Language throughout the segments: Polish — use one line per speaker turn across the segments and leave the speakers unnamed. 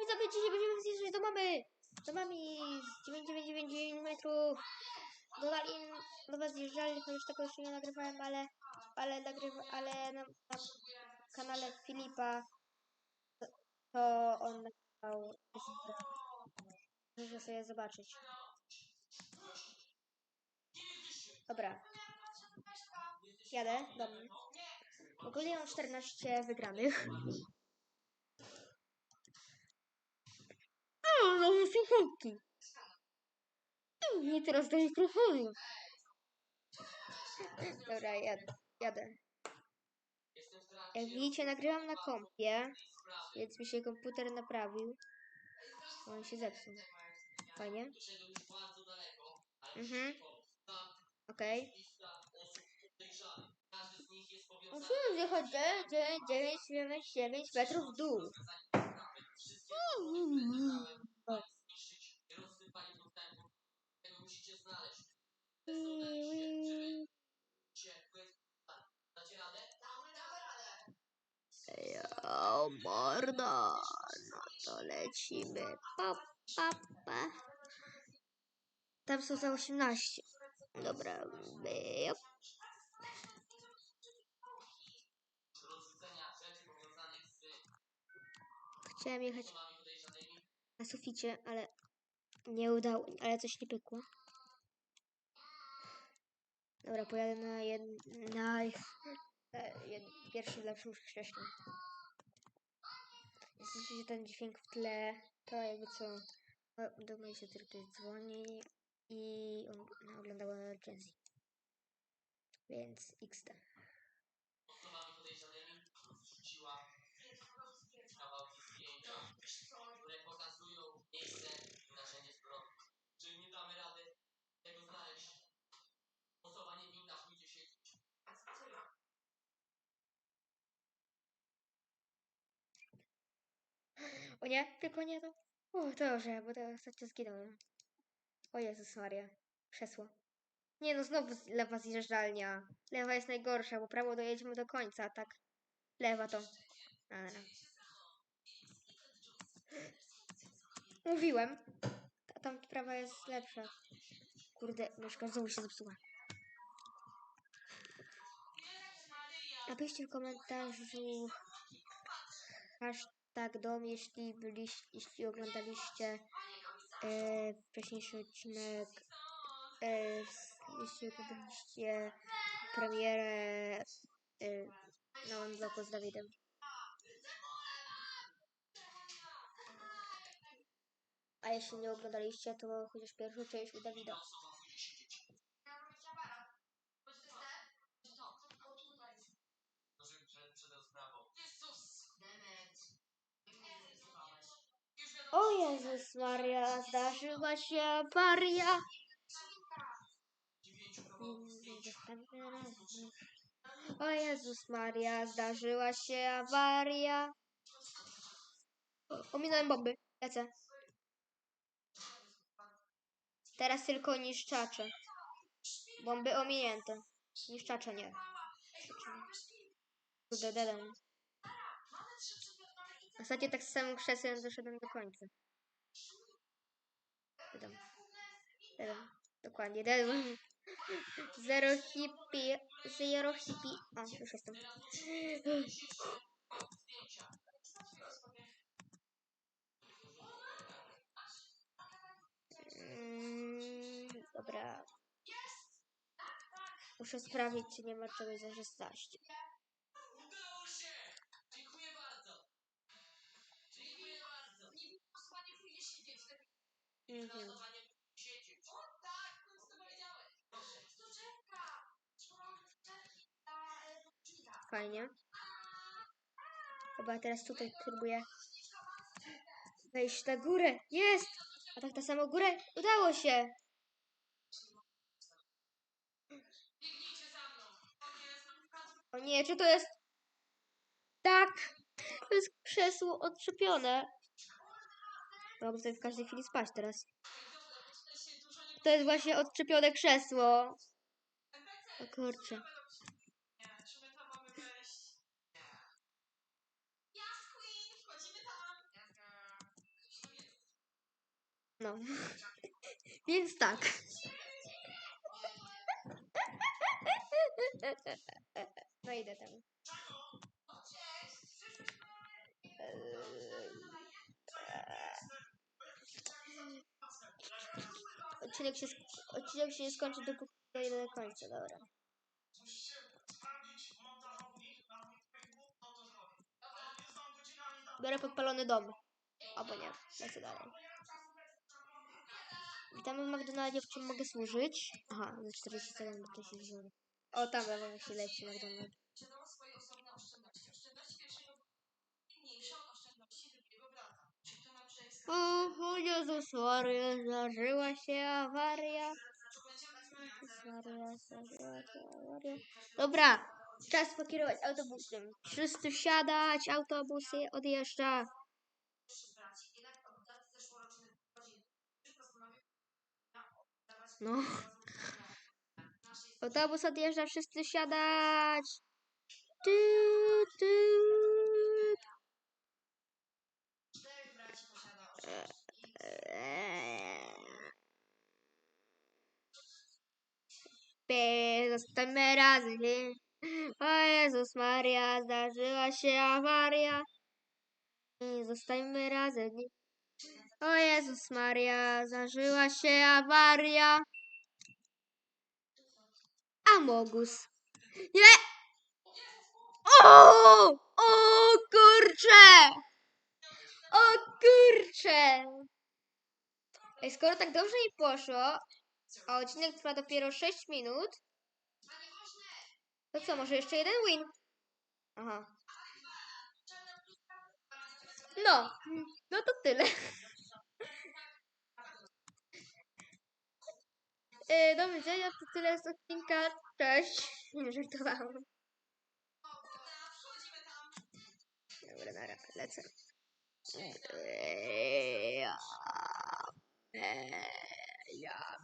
widzowie, będziemy zjeżdżać do mamy. Do mami z 9999 metrów. Dodali do was zjeżdżali, chociaż tego jeszcze nie nagrywałem, ale, ale, nagrywa, ale na, na kanale Filipa to, to on nagrywał. Muszę sobie zobaczyć. Dobra. Jadę do mnie. Ogólnie mam 14 wygranych. O, no słuchawki. Nie teraz do mikrofonu. Dobra, jadę. jadę. Jak widzicie, nagrywam na kompie, więc mi się komputer naprawił. On się zepsuł. Fajnie. Mhm. Okej. Okay. Musimy zjechać 9, 9, 9, 9 metrów w dół. Jo, mordo, no to lecimy. Pa, pa, pa. Tam są za 18. Dobra, byp. Chciałem jechać na suficie, ale nie udało, ale coś nie pykło. Dobra, pojadę na, jed, na, na jed, pierwszym lepszym. Jak słyszycie ten dźwięk w tle, to jakby co do mnie się tylko dzwoni i on oglądała Jenzy. Więc XD.
Nie,
tylko nie to. O, dobrze, bo to ostatnio zginąłem. O Jezus Maria. Krzesło. Nie no, znowu lewa zjeżdżalnia. Lewa jest najgorsza, bo prawo dojedziemy do końca, a tak. Lewa to. Dobra. Mówiłem. Ta, tam prawa jest lepsza. Kurde, myszka znowu się zepsuła. Napiszcie w komentarzu hashtag dom, jeśli byliście, jeśli oglądaliście e, wcześniejszy odcinek, e, jeśli oglądaliście premierę e, na Bloku z Dawidem. A jeśli nie oglądaliście, to chociaż pierwszą część u Dawida.
Jezus
Maria, zdarzyła się awaria. O Jezus Maria, zdarzyła się awaria. Ominąłem bomby. Lecę. Teraz tylko niszczacze. Bomby ominięte. Niszczacze nie. Kurde, dedem. Ostatnio tak z samym krzesłem doszedłem do końca. Dedem. Dedem. Dokładnie, dedem. Zero hippie. Zero hippie. O, już jestem. Mm, dobra. Muszę sprawdzić, czy nie ma czegoś za 16. Mhm.
Siedzieć. O tak! No co powiedziałeś? Proszę.
Fajnie. Chyba teraz tutaj próbuję wejść na górę. Jest! A tak na samą górę udało się.
O
nie, czy to jest... Tak! To jest krzesło odczepione. Mogę sobie w każdej chwili spać teraz.
to
jest właśnie odczepione krzesło. O kurczę. No. Więc tak. No idę tam. Odcinek się, odcinek się skończy, dojdę do końca, dobra. Biorę podpalony dom. Albo nie, lecę dalej. Witamy w McDonaldzie, w czym mogę służyć? Aha, za 47, bo to się. O, tam się leci McDonald. O, o Jezus Maria, zdarzyła się awaria. Zdarzyła się awaria. Dobra, czas pokierować autobusem. Wszyscy wsiadać, autobus je- odjeżdża. No. Autobus odjeżdża, wszyscy wsiadać. Tu, tu. Zostańmy razem. O Jezus Maria, zdarzyła się awaria. I zostańmy razem. O Jezus Maria, zdarzyła się awaria. Amogus. Nie! O! O kurcze! O kurcze! Skoro tak dobrze mi poszło, a odcinek trwa dopiero 6 minut, to co, może jeszcze jeden win? Aha. No, no to tyle. E, do widzenia, to tyle z odcinka. Cześć. Nie żartowałam. Dobra, nara, lecę. Eee, Ja, eee, ja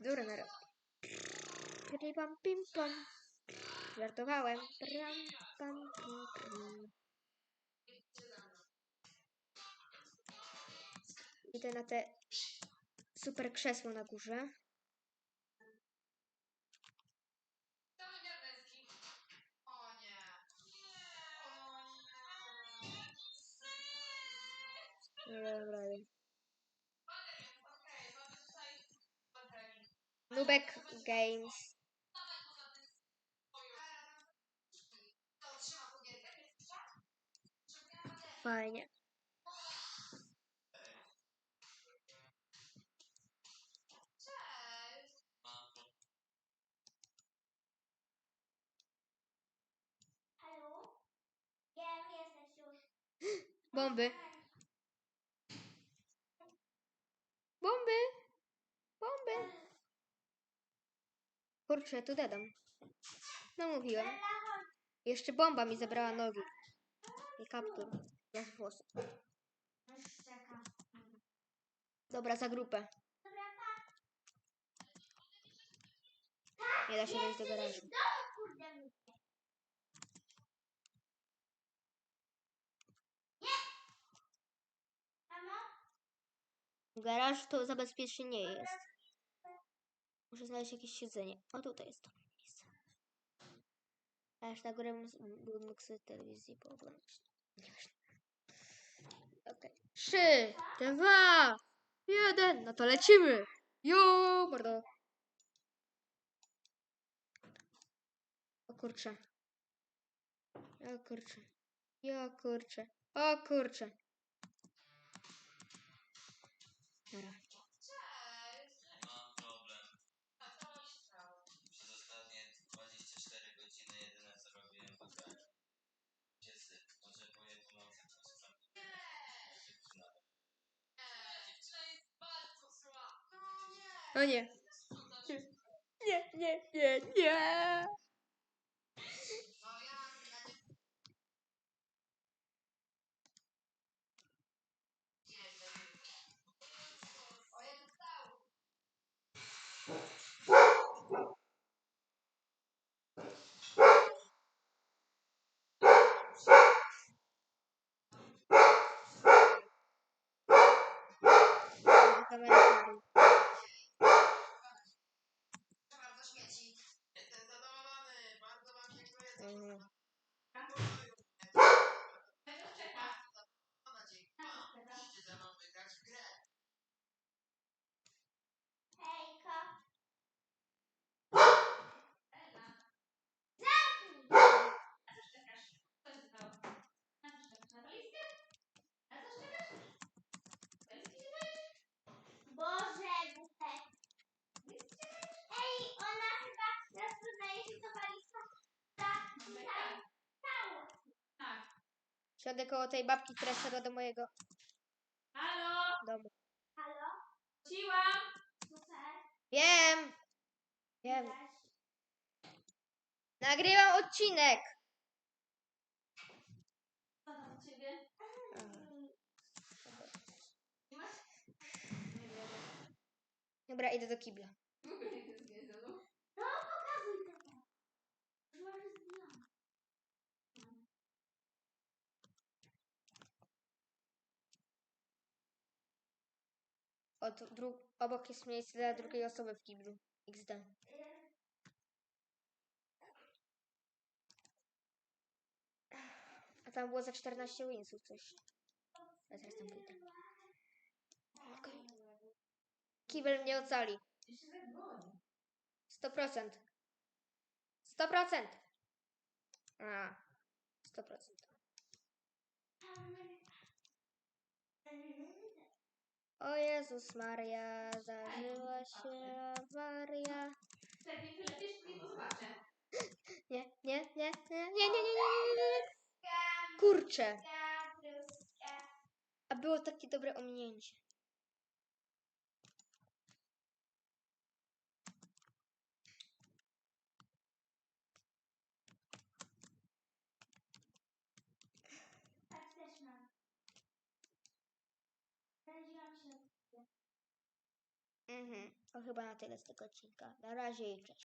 Dobra, nara. Pam, pim, pam. Żartowałem. Pram, pam, pim, pam. Idę na te super krzesło na górze. Dobra, dobra.
Okej, mamy tutaj baterii.
Nubek Games. Fajnie. Bomby. Bomby. Kurczę, tu dedam. No mówiłem. Jeszcze bomba mi zabrała nogi. I kaptur. Ja włosy. Dobra, za grupę. Nie da się wejść do garażu. Garaż to zabezpieczenie nie jest. Muszę znaleźć jakieś siedzenie. O, tutaj jest to miejsce. A już na górę bym- mógł sobie telewizję pooglądać. Okej. Trzy, dwa, jeden. No to lecimy. Jo, mordo. O kurczę. O kurczę. O kurczę. O kurczę.
No nie.
O nie. Nie, nie, nie, nie.
No ja na nie... O, jak stało?
Siądę koło tej babki, która szedła do mojego
Halo,
domu.
Halo?
wróciłam.
Super.
Wiem! Wiem.
Cześć.
Nagrywam odcinek!
Co tam u ciebie? Nie masz? Nie wiem.
Dobra, idę do kibla.
W ogóle nie tęsknię za mną.
No, pokazuj teraz. Już może zdjęłam.
Od obok jest miejsce dla drugiej osoby w kiblu. XD. A tam było za 14 winsów coś. Ja teraz tam pójdę. Okej. Kibel mnie ocali.
Jeszcze zadzwoni.
100%. 100%. A. 100%. O Jezus Maria, zażyła się awaria.
Tak, nie wylepiesz, nie zobaczę.
Nie, nie, nie, nie, nie, nie, nie, nie, nie, nie. Kurczę. A było takie dobre ominięcie. Mhm. To chyba na tyle z tego odcinka. Na razie i cześć.